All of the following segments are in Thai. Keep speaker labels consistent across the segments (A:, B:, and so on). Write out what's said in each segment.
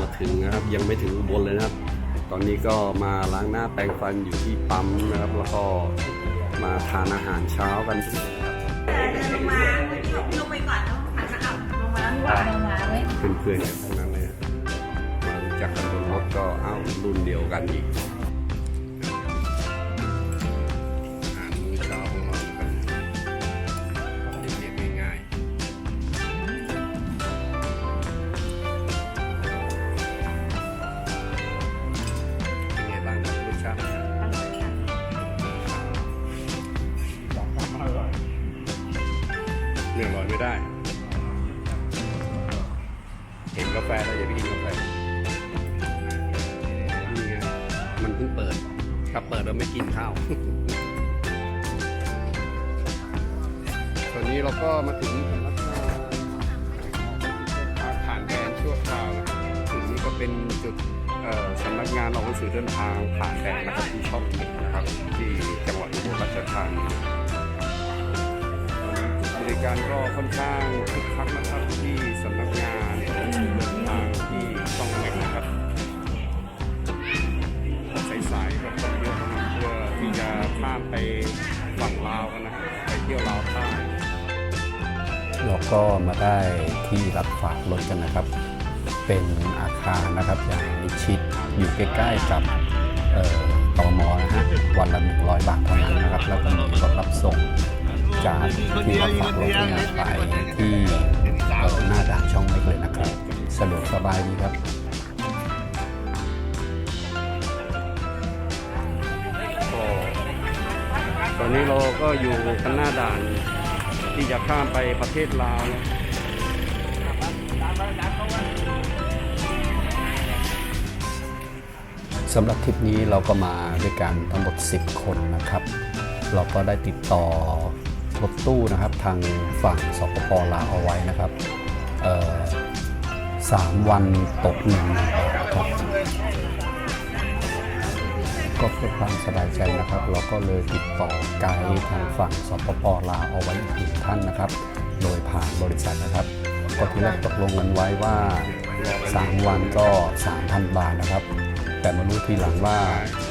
A: มาถึงนะครับ ยังไม่ถึงอุบลเลยนะครับ ตอนนี้ก็มาล้างหน้าแปรงฟันอยู่ที่ปั๊มนะครับ แล้วก็มาทานอาหารเช้ากันที่นี่นครับ
B: เดินลงมาลงไปก่อนแล้วหันมาเอาลงมาแล้วลงมาไว้
A: เพื่อนๆกันทั้งนั้นเลยมารู้จักกันบนรถก็เอ้ารุ่นเดียวกันอีก แฟแล้วอย่าไปกินกาแฟนี่ไงมันเพิ่งเปิดถ้าเปิดเราไม่กินข้าว ตอนนี้เราก็มาถึงสำนักงานผ่านแดนชั่วคราวนะครับจุดนี้ก็เป็นจุดเอ่อสำนักงานออกหนังสือเดินทางผ่านแดนนะครับที่ช่องเม็กนะครับ ที่จังหวัดอุบลราชธานีบริการก็ค่อนข้างคึกคักนะครับที่สำนักงาน ข้ามไปฝั่งลาวกันนะไปเที่ยวลาวใต้
C: เราก็มาได้ที่รับฝากรถกันนะครับ เป็นอาคารนะครับอย่างมิชิดอยู่ใกล้ๆกับเอ่อตมนะฮะวันละ 100 บาทเท่านั้นนะครับ แล้วก็มีรถรับส่งจากที่รับฝากรถเนี่ยไปที่หน้าด่านช่องเล็กเลยนะครับสะดวกสบายดีครับ
A: ตอนนี้เราก็อยู่กันหน้าด่าน ที่จะข้ามไปประเทศลาวนะ
C: สำหรับทริปนี้เราก็มาด้วยกันทั้งหมด 10 คนนะครับ เราก็ได้ติดต่อรถตู้นะครับทางฝั่งสปปลาวเอาไว้นะครับสามวันตกหนึ่ง ก็เพื่อความสบายใจนะครับ เราก็เลยติดต่อไกด์ทางฝั่งสปปลาวเอาไว้อีกหนึ่งท่านนะครับ โดยผ่านบริษัทนะครับ ก็ที่แรกตกลงกันไว้ว่า 3 วันก็ 3,000 บาทนะครับ แต่มารู้ทีหลังว่า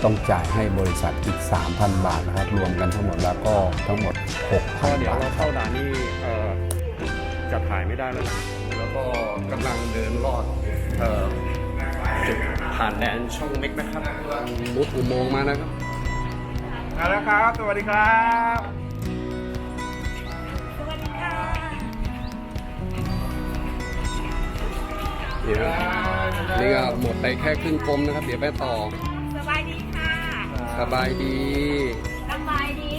C: ต้องจ่ายให้บริษัทอีก 3,000 บาทนะครับ รวมกันทั้งหมดแล้วก็ทั้งหมด
A: ก็
C: 6,000
A: เดี๋ยว
C: บาท
A: เรา
C: ครั
A: เข้า
C: บ
A: ด่านนี่เอ่อจะถ่ายไม่ได้แล้วนะแล้วก็กำลังเดินลอดเอ่อจุด ผ่านแดนช่องเม็กนะครับมุดอุโมงค์มานะครับ
D: มาแล้วครับ สวัสดีครับ
B: สวัสดีค่ะ
A: นี่ครับนี่ก็หมดไปแค่ครึ่งกลมนะครับ เดี๋ยวไปต่อ
B: สบายดีค่ะ
A: สบายดี
B: สบายดี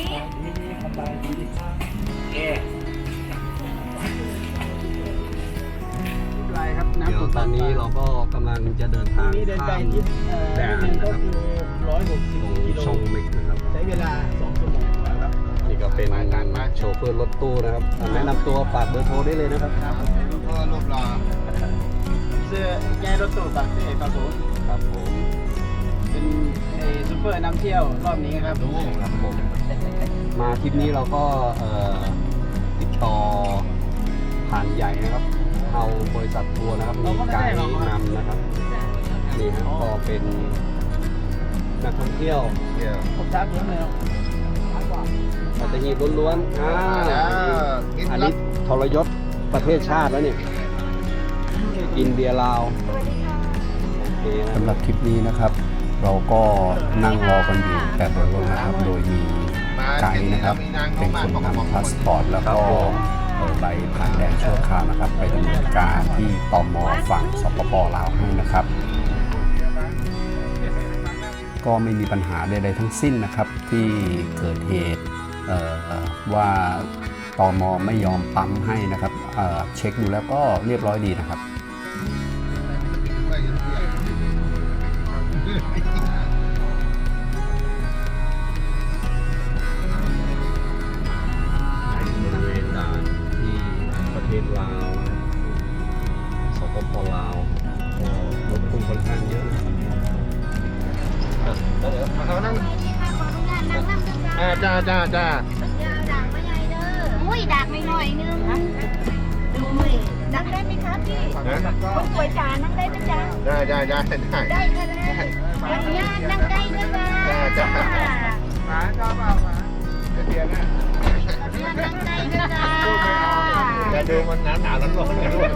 D: ไรครับ
A: เดี๋ยวตอนนี้เราก็กำลังจะเดินทาง
D: นี่เดินไป
A: ข้าม
D: นิดเอ่อ
A: แดน
D: นิดนึง
A: นะ
D: ก็
A: ครับ
D: คือร้อยหกสิบ
A: ตรง
D: กิโล
A: ช่องเม็กนะครับ
D: ใช้เวลาสองชั่วโมงครับ
A: นี่ก็เป็นงานมาโชเฟอร์รถตู้นะครับแนะนำตัวฝากเบอร์โทรได้เลยนะครับ
D: ครับผมก็รูปรอเสื้อแก้รถตู้ปากเซ่ครับผม
A: ครับผม
D: เป็นไอ้ซูเปอร์นำเที่ยวรอบนี้ครับ
A: ครับผมมาทริปนี้เราก็เอ่อติดต่อผ่านใหญ่นะครับ เอาบริษัททัวร์นะครับมีไกด์นำนะครับนี่ครับก็เป็นนักท่องเที่ยว
D: ผมทักเพิ่มเลยครับ
A: สัตหีบล้วนๆอ่าอันนี้ทรยศประเทศชาติแล้วเนี่ยอินเดียลาวโอเคนะ
C: สำหรับทริปนี้นะครับ เราก็นั่งรอกันอยู่แต่บนรถนะครับ โดยมีไกด์นะครับ เป็นคนนำพาสปอร์ตแล้วก็เอ่อ ใบผ่านแดนชั่วคราวนะครับ ไปดำเนินการที่ตมฝั่งสปปลาวให้นะครับ ก็ไม่มีปัญหาใดๆทั้งสิ้นนะครับ ที่เกิดเหตุว่าตมไม่ยอมปั๊มให้นะครับเเช็คดูแล้วก็เรียบร้อยดีนะครับ
B: จ้า
D: จ้าจ้า
B: สัญญาดักไม่ใหญ่เด้ออุ้ยดักไม่หน่อยนึงอุ้ยนั่งได้ไหมคะพี่
D: นะ
B: คนสวยจ๋านั่งได้ไหมจ๊ะ
D: ได้ได้ได้ได้
B: ได้ค่ะได้ขออนุญาตนั่งได้นะจ๊ะ
D: ได้จ้ะหมาชอบเปล่าหมาเดียนนะ
B: ขออนุญาตนั่งได้นะจ๊ะ
D: อย่าดูมันหนาหนาร้อนร้อนเลยด้วย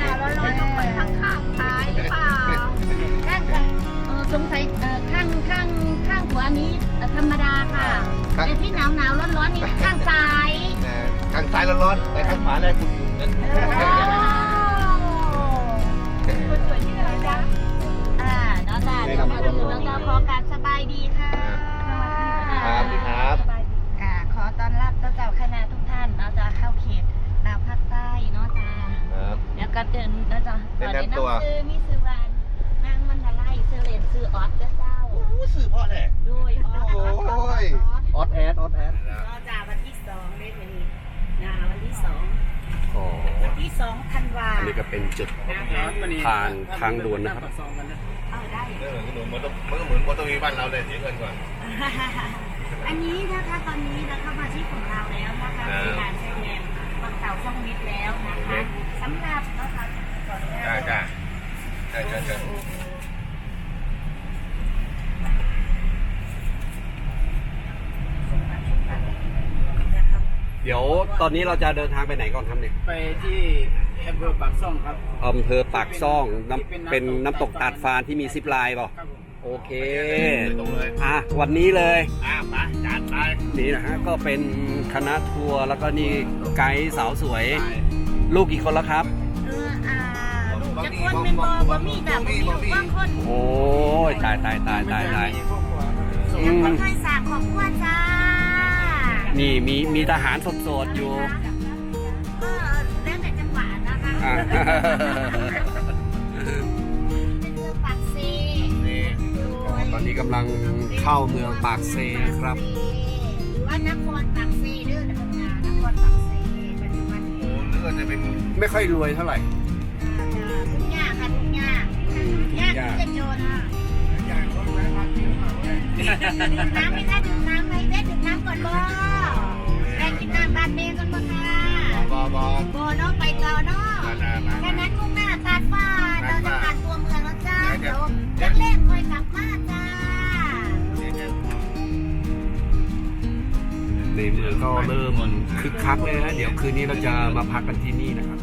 B: หนาวร้อนๆต้องไปข้างๆท้ายหรือเปล่าข้างค่ะเออสงสัยเอ่อข้างข้าง ข้างหัวนี้เอ่อธรรมดาค่ะแต่ที่หนาวหนาวร้อนร้อนๆนี่ข้างซ้าย
D: ข้างซ้ายร้อนร้อนแต่ข้างขวาได้คุณนั่น
B: คนสวยชื่ออะไรจ๊ะอ่าน้องดาเดี๋ยวมาดูน้องดาวขอการสบายดีค่ะ
D: ครับดีครับ
B: ค่ะขอต้อนรับเจ้าเจ้าคณะทุกท่านเนาะจะเข้าเขตดาวภาคใต้เนาะจ้า
D: ครับ
B: เดี๋ยวก็เดินเนาะจ้า
D: แนะนำตัว
B: ซื้อมีซื้อวานนางมันทลายซื้อเลนซื้อออสเด้อเจ้า
D: สื่อพ่อแหละ
B: ด้วยออส
D: โอ้ย
A: ออดแอดออดแอด
B: เนาะจ้าวันที่สองเลยวันนี้นะวันที่สอง
A: อ๋อ
B: วันที่สองธันวา
A: อันนี้ก็เป็นจุดผ่านทางด่วนนะครับ
B: เอาได้
D: เออเหมือนมันต้องมันก็เหมือนมันต้องมีบ้านเราเลยเสียเงินก่อน
B: อันนี้นะคะตอนนี้เราเข้ามาที่ของเราแล้วนะคะ
D: ครับ
B: ที่ร้านไซแนมบางเต่าช่องมิตรแล้วนะคะสำหรับนะคะก่อนหน้า
D: จ้าจ้าใช่ใช่ใช่
A: เดี๋ยวตอนนี้เราจะเดินทางไปไหนก่อนครับเนี่ย
E: ไปที่อำเภอปากซ่องครับ
A: อำเภอปากซ่องน้ำเป็นน้ำตกตาดฟานที่มีซิปไลน์เปล่า
E: ครับผม
A: โอเค
D: ตรงเลย
A: อะวันนี้เลย
D: อ่าไปจานไป
A: นี่นะฮะก็เป็นคณะทัวร์แล้วก็นี่ไกด์สาวสวย ลูกกี่คนแล้วครับ
B: เอออ่าลูกจะคนเป็นบอบะมี่แบบบะมี่ลูกว่าคน
A: โอ้ยตายตายตายตายตาย
E: มีครอบครัว
A: อืม
B: คนไทยสามของพวจ้า
A: นี่มีมีทหารสดๆอยู่
B: เออแล้วแต่จังหวะนะคะ
A: อะ
B: เป็นเมืองปากเซ
D: นี่
A: ตอนนี้กำลังเข้าเมืองปากเซนะครับ
B: หรือว่านครปากเซเด้อนะงานนครปากเซปัจจุบันนี้
D: เลือดจะเป็น
A: ไม่ค่อยรวยเท่าไหร่
B: ทุกอย่างค่ะทุกอย่าง
A: ทุก
B: ยาก
A: อย่าง
B: ที่จะจนอะ
D: อย่างรถแวะพักที่มาแวะ
B: ดื่มน้ำไมคะดื่มน้ำไหมเด้ดื่มน้ำก่อนบ่ไปกิ น้ำบานเมย์กันบ่ค่ะ
D: บอบอ
B: โบเนาะไปต่อเนาะ
D: มานามา
B: แค่นั้นมุ่งหน้าตาดฟ้าเราจะผ่านตัวเมืองแล้วจ้า
D: เดี๋
B: เดี๋
D: ย
B: วเล็กคอยกลับมาจ้า
A: ในเมืองก็เริ่มคึกคักเลยนะเดี๋ยวคืนนี้เราจะมาพักกันที่นี่นะครับ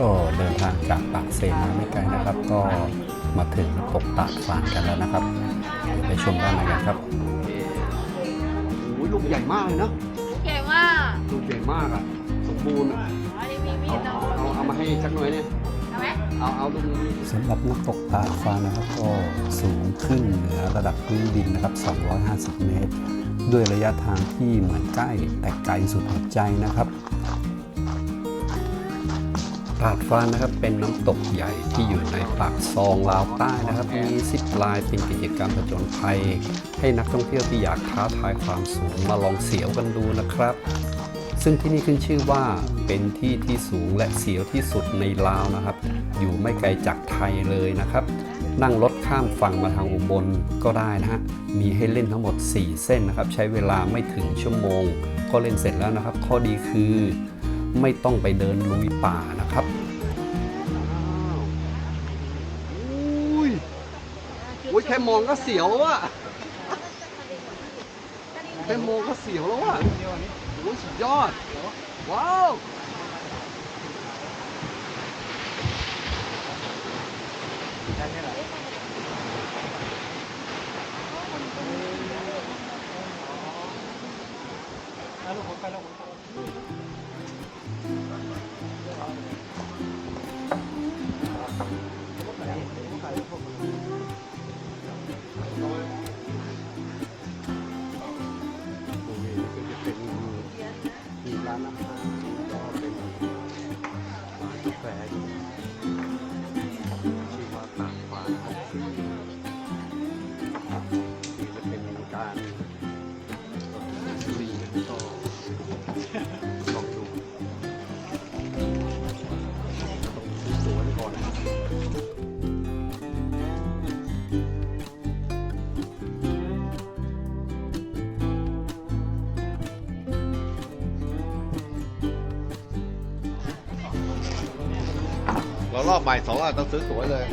B: ก็เดิน
C: ทางจากปากเซมาไม่ไกลนะครับ ก็มาถึงน้ำตกตาดฟานกันแล้วนะครับไปชมด้านในกันครับ
A: โอ้ยลูกใหญ่มากเลยเนาะ
B: ใหญ่ว่า
A: ลูกใหญ่มากอะสมบูรณ์อะ
B: อ๋อนี่มีมี
A: เอา
B: ด
A: เอา
B: เรา
A: เอาเอามาให้สักหน่อยเนี่ย
B: เอาไหม
A: เอาเอาลูกนี้
C: สำหรับน้ำตกตาดฟ้านะครับก็สูงขึ้นเหนือระดับพื้นดินนะครับ 250 เมตร ด้วยระยะทางที่เหมือนใกล้แต่ไกลสุดหัวใจนะครับ ตาดฟ้านะครับเป็นน้ำตกใหญ่ที่อยู่ในปากซองลาวใต้นะครับ มีซิปลน์เป็นกิจกรรมผจญภัย ให้นักท่องเที่ยวที่อยากท้าทายความสูงมาลองเสียวกันดูนะครับ ซึ่งที่นี่ขึ้นชื่อว่าเป็นที่ที่สูงและเสียวที่สุดในลาวนะครับ อยู่ไม่ไกลจากไทยเลยนะครับ นั่งรถข้ามฝั่งมาทางอุบลก็ได้นะฮะมีให้เล่นทั้งหมด 4 เส้นนะครับ ใช้เวลาไม่ถึงชั่วโมง ก็เล่นเสร็จแล้วนะครับ ข้อดีคือ ไม่ต้องไปเดินลุยป่านะครับ
A: อุ้ยอุ้ยแค่มองก็เสียวอะแค่มองก็เสียวแล้วอะโอ้ยสุดยอด ว้าวต บ
F: บ่ายสองอะต้องซื้อตั๋วเลย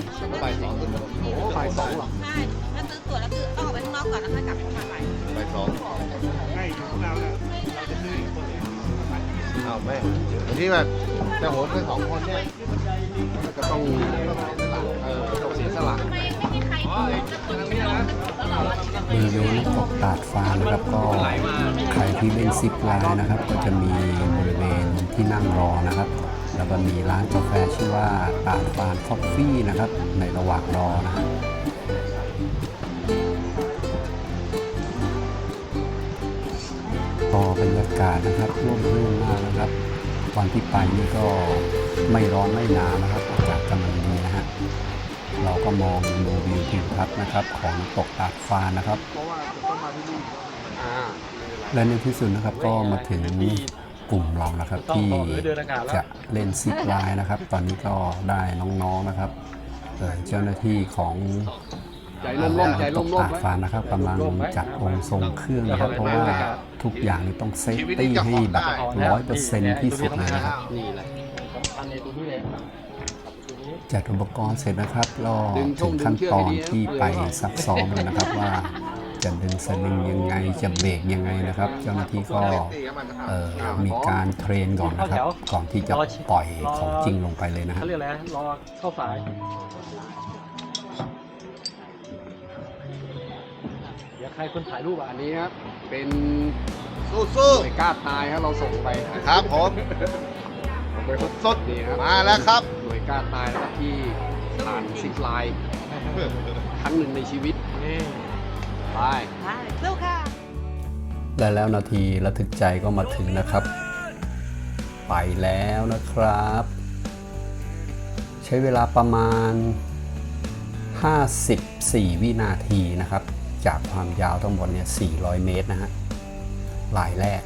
F: บ่ายสองซื้อตั๋ว
A: โอ้บ่ายสองเหรอ
B: ใช่ถ้าซื้อตั๋วแล้วคือต้องออกไปข้างนอกก่อนแล้วค่อยกลับเข้ามาใหม่
F: บ่ายสอง
E: ใกล้ถึงเราแล้วเราจะซื้ออีกคนหนึ่ง
F: อ้าวแม่วันนี้แบบจะโหนแค่สองคนเนี่ย
A: ก็ต้องเออต้องเสียสละ
B: ทำไมไม่มีใครเปิดกระตุ้นไม่ลงตลอด
C: บริเวณน้ำตกตาดฟ้านะครับก็ใครที่เล่นซิปไลน์นะครับ ก็จะมีบริเวณที่นั่งรอนะครับ แล้วก็มีร้านกาแฟชื่อว่าตาดฟานคอฟฟี่นะครับ ในระหว่างรอนะฮะก็บรรยากาศนะครับร่มรื่นมากนะครับวันที่ไปนี่ก็ไม่ร้อนไม่หนาวนะครับอากาศกำลังดีนะฮะเราก็มองดูวิวทิวทัศน์นะครับ ของน้ำตกตาดฟ้านะครับ
A: อ่า
C: และในที่สุดนะครับก็มาถึง กลุ่มเรานะครับ ที่จะเล่นซิปไลน์นะครับ ตอนนี้ก็ได้น้องๆนะครับเอ่อเจ้าหน้าที่ของ
A: ใจร่มๆใจ
C: ต
A: ร่
C: ก
A: ม
C: ตา
A: ๆ
C: ด
A: ไว้
C: ฟ้านะครับกำลังจัดองค์ทรงเครื่องนะครับ เพราะว่าทุกอย่างนี่ต้องเซฟตี้ให้แบบร้อยเปอร์เซ็นต์ที่สุดเลยนะครับ
A: นี่แหละ
C: จัดอุปกรณ์เสร็จนะครับก็ถึงขั้นตอนที่ไปซักซ้อมแล้วนะครับว่า จะดึงสลิงยังไงจะเบรกยังไงนะครับ เจ้าหน้าที่ก็เอ่อมีการเทรนก่อนนะครับ ก่อนที่จะปล่อยของจริงลงไปเลยนะฮะ
G: เขาเรียกอะไรนะรอเข้าสายเดี๋ยวใครคนถ่ายรูปอะ
A: อันนี้ครับเป็น
F: สู้
A: หน่วยกล้าตายครับเราส่งไป
F: ๆครับผม
A: ส่งไปพบ
F: สด
A: นี่ครับ
F: มาแล้วครับ
A: หน่วยกล้าตายนะครับที่ผ่านซิปไลน์ครั้งหนึ่งในชีวิต
G: นี่
A: ไป
B: สู้ค่ะ
C: และแล้วนาทีระทึกใจก็มาถึงนะครับ ไปแล้วนะครับ ใช้เวลาประมาณ 54 วินาทีนะครับ จากความยาวทั้งหมดเนี่ย 400 เมตรนะฮะลายแรก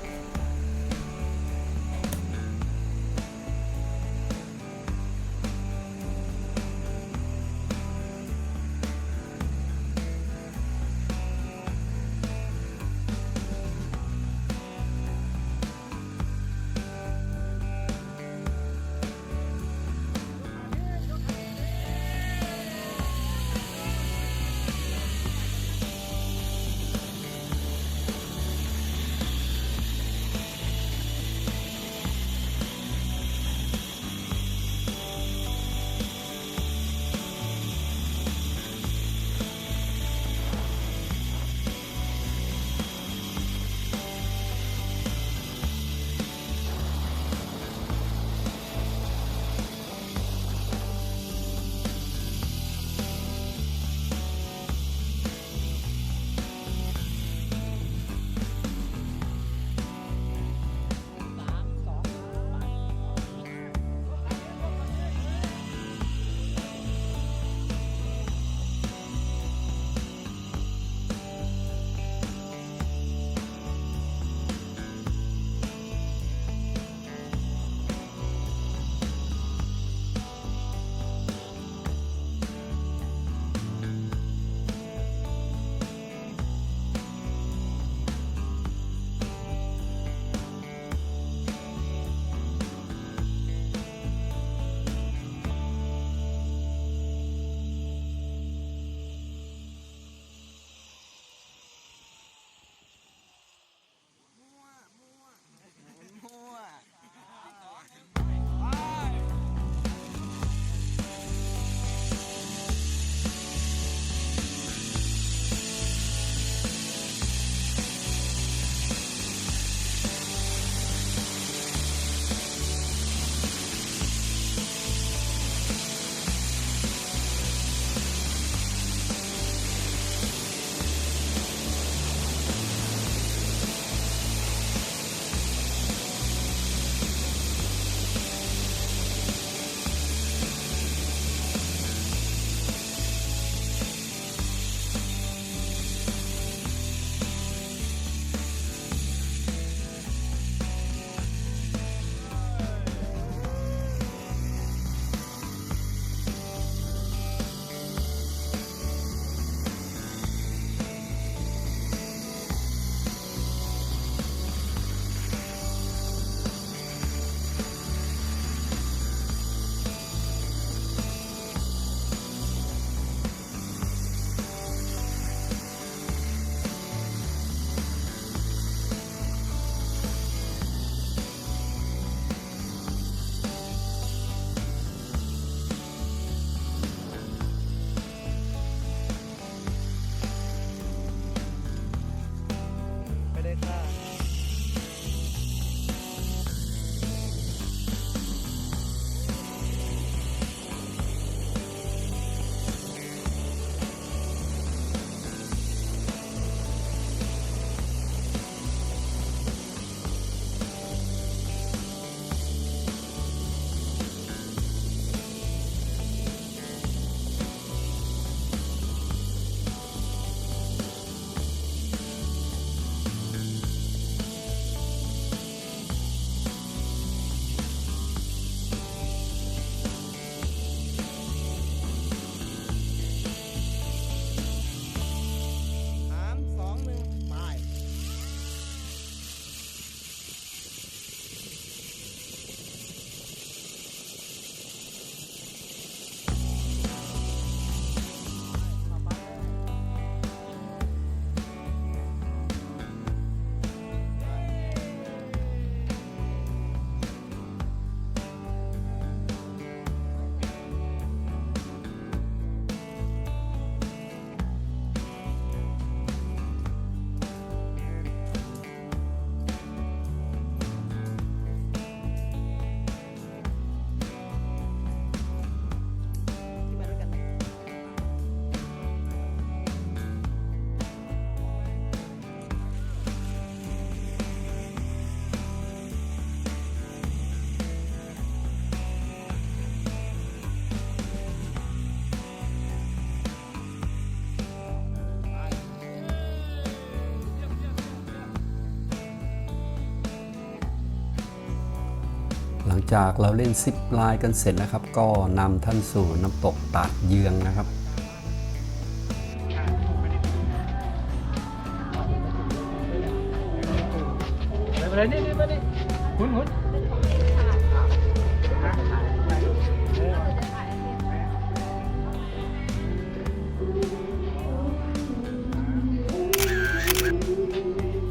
C: จากเราเล่นซิปไลน์กันเสร็จนะครับ ก็นำท่านสู่น้ำตกตาดเยืองนะครับ
G: ไปเลยนี่นี่มานี่หุ่นหุ่น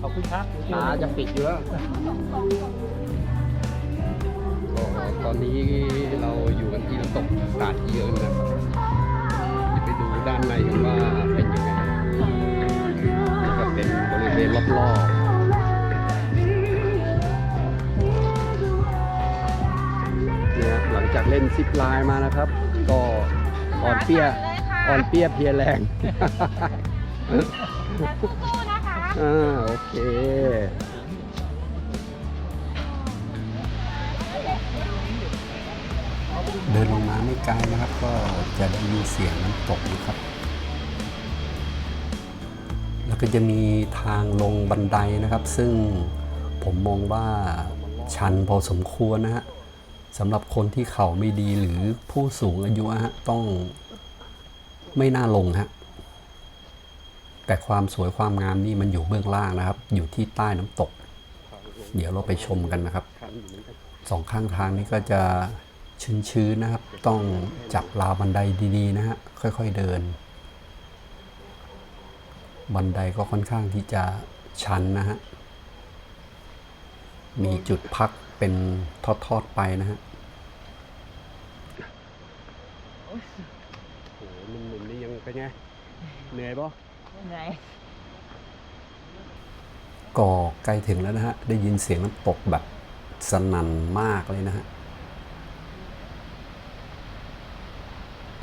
G: ขอบคุณครับ
A: ตาจะปิดอยู่แล้วก็ต อนนี้เราอยู่กันที่น้ำตกตาดเยืองนะครับจะไปดูด้านในกันว่าเป็นยังไงนี่ก็เป็นบริเวณรอบๆเนี่ยหลังจากเล่นซิปไลน์มานะครับ ก็อ่อนเปี้ยอ่อนเปี้ยเพลียแรง
B: สู้ๆนะคะ
A: อ่าโอเค
C: เดินลงมาไม่ไกลนะครับ ก็จะได้ยินเสียงน้ำตกนะครับ แล้วก็จะมีทางลงบันไดนะครับ ซึ่งผมมองว่าชันพอสมควรนะฮะสำหรับคนที่เข่าไม่ดีหรือผู้สูงอายุอะฮะต้องไม่น่าลงฮะแต่ความสวยความงามนี่มันอยู่เบื้องล่างนะครับ อยู่ที่ใต้น้ำตก เดี๋ยวเราไปชมกันนะครับสองข้างทางนี้ก็จะ ชื้นๆนะครับ ต้องจับราวบันไดดีๆนะฮะค่อยๆเดิน บันไดก็ค่อนข้างที่จะชันนะฮะมีจุดพักเป็นทอดๆไปนะฮะ
A: โอ้โหหนุ่มๆนี่ยังเป็นไงเหนื่อยปะ
B: เหนื่อย
C: ก็ใกล้ถึงแล้วนะฮะ ได้ยินเสียงน้ำตกแบบสนั่นมากเลยนะฮะ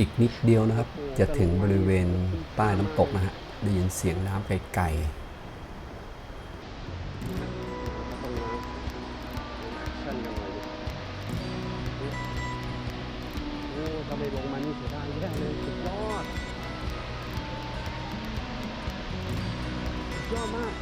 C: อีกนิดเดียวนะครับ จะถึงบริเวณใต้น้ำตกนะฮะได้ยินเสียงน้ำไกล
A: ต้องมาชั้นยังไงเนี่ยโอ้ถ้าไม่ลงมานี่เสียดายแย่เลยสุดยอดสุดยอดมาก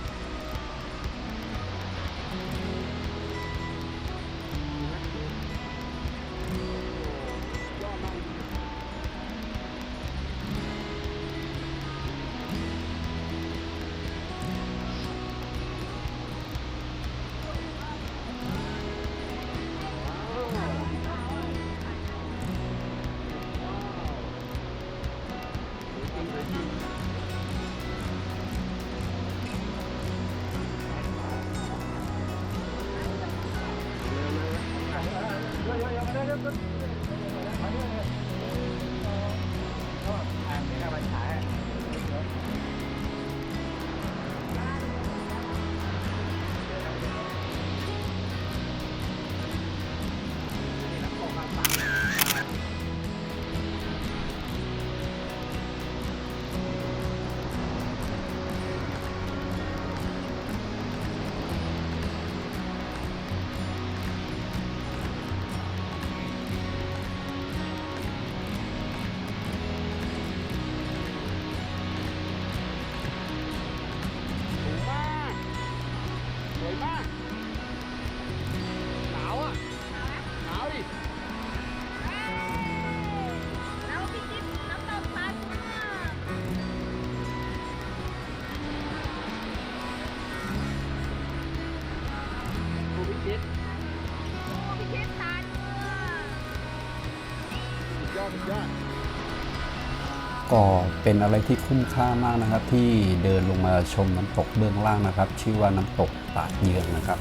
A: ก็
B: เป็
C: นอะไรที่คุ้มค่ามากนะครับ ที่เดินลงมาชมน้ำตกเบื้องล่างนะครับ ชื่อว่าน้ำตกตาดเยืองนะครับ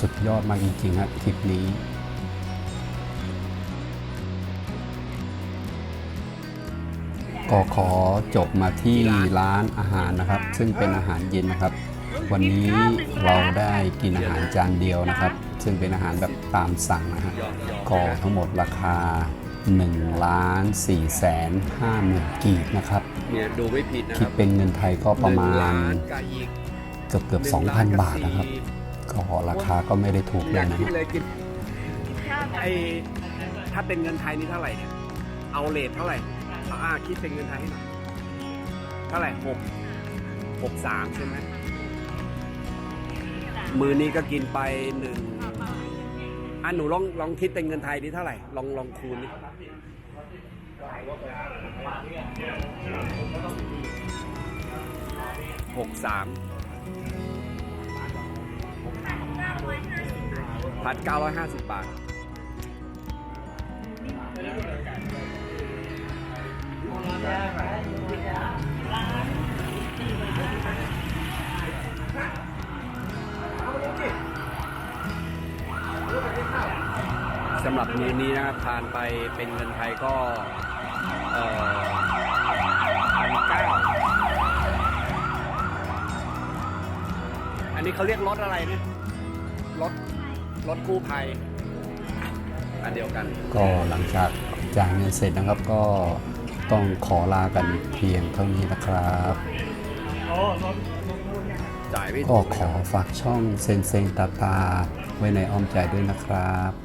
C: สุดยอดมากจริงๆครับทริปนี้ก็ขอจบมาที่ร้านอาหารนะครับ ซึ่งเป็นอาหารเย็นนะครับ วันนี้เราได้กินอาหารจานเดียวนะครับ ซึ่งเป็นอาหารแบบตามสั่งนะฮะก็ทั้งหมดราคา 1ล้าน4แสน5หมื่นกีบนะครับ
A: เนี่ยดูไม่ผิดนะค
C: คิ
A: รั
C: ด
A: บ
C: เป็นเงินไทยก็ประมา
A: หนึ่ง
C: ณ
A: ล้านกับอีก
C: เกือบเกือบ2,000 บาทนะครับ ก็ราคาก็ไม่ได้ถูก
A: อ
C: เลยา
A: ก
C: นะ
A: คิด
C: ฮะ
A: เลยกิน
E: ไอถ้าเป็นเงินไทยนี่เท่าไหร่เนี่ย เอาเลทเท่าไหร่อ่าคิดเป็นเงินไทยให้หน่อยเท่าไหร่หกหกสามใช่ไหมมือนี้ก็กินไปหนึ่ง
A: อะหนูลองลองคิดเป็นเงินไทยดีเท่าไหร่ ลองลองคูณดิหกสามพันเก้าร้อยห้าสิบบาทำหรับเมนูนี้นะครับทานไปเป็นเงินไทยก็เอ่อพันเก้าอันนี้เขาเรียกรถอะไรเนี่ยรถรถกู้ภัยอันเดียวกัน
C: ก็หลังจากจ่ายเงินเสร็จนะครับก็ต้องขอลากันเพียงเท่านี้นะครับ
A: จ่ายไม่
C: ก็
A: ถูก
C: ขอฝากช่องเซนเซงตาตา ไว้ในอ้อมใจด้วยนะครับ